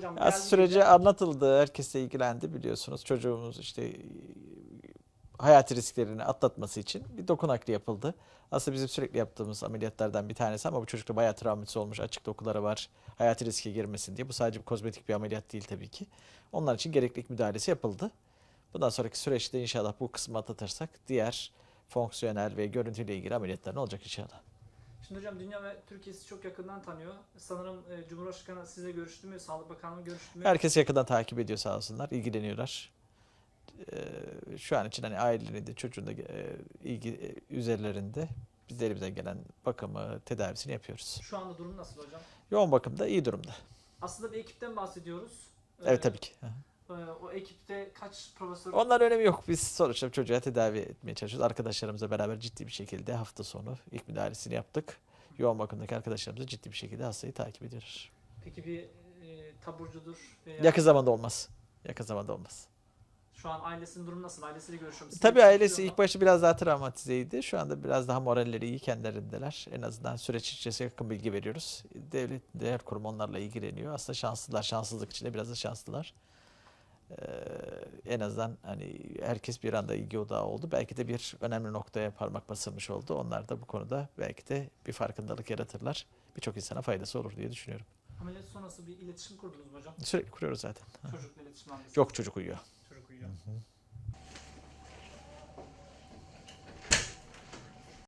hocam. Geldi süreci de- anlatıldı, herkes de ilgilendi biliyorsunuz. Çocuğumuz işte hayati risklerini atlatması için bir doku nakli yapıldı. Aslında bizim sürekli yaptığımız ameliyatlardan bir tanesi ama bu çocukta bayağı travmatisi olmuş, açık dokuları var, hayati riske girmesin diye. Bu sadece bir kozmetik bir ameliyat değil tabii ki. Onlar için gerekli müdahalesi yapıldı. Bundan sonraki süreçte inşallah bu kısmı atlatırsak diğer fonksiyonel ve görüntüyle ilgili ameliyatlar ne olacak inşallah. Şimdi hocam dünya ve Türkiye sizi çok yakından tanıyor. Sanırım e, Cumhurbaşkanı size görüştü mü? Sağlık Bakanlığı görüştü mü? Herkes yakından takip ediyor sağ olsunlar, ilgileniyorlar. Ee, şu an için hani ailenin de çocuğun da e, ilgi e, üzerlerinde biz de elimizden gelen bakımı, tedavisini yapıyoruz. Şu anda durum nasıl hocam? Yoğun bakımda iyi durumda. Aslında bir ekipten bahsediyoruz. Evet Ee, tabii ki. Hı hı. E, o ekipte kaç profesör? Onlar önemi yok. Biz sonuçta çocuğa tedavi etmeye çalışıyoruz. Arkadaşlarımızla beraber ciddi bir şekilde hafta sonu ilk müdahalesini yaptık. Yoğun bakımdaki arkadaşlarımızla ciddi bir şekilde hastayı takip ediyoruz. Peki bir e, taburcudur veya Yakın zamanda olmaz. Yakın zamanda olmaz. şu an ailesinin durumu nasıl? Ailesiyle görüşüyor musunuz? Tabii Sizinle ailesi ilk başta biraz daha travmatizeydi. Şu anda biraz daha moralleri iyi kendilerindeler. En azından süreç içerisinde yakın bilgi veriyoruz. Devlet, diğer kurum onlarla ilgileniyor. Aslında şanslılar, şanssızlık içinde biraz da şanslılar. En azından hani herkes bir anda ilgi odağı oldu. Belki de bir önemli noktaya parmak basılmış oldu. Onlar da bu konuda belki de bir farkındalık yaratırlar. Birçok insana faydası olur diye düşünüyorum. Ameliyat sonrası bir iletişim kurdunuz mu hocam? Sürekli kuruyoruz zaten. Çocukla iletişim halindesiniz. Yok çocuk uyuyor. Çocuk uyuyor.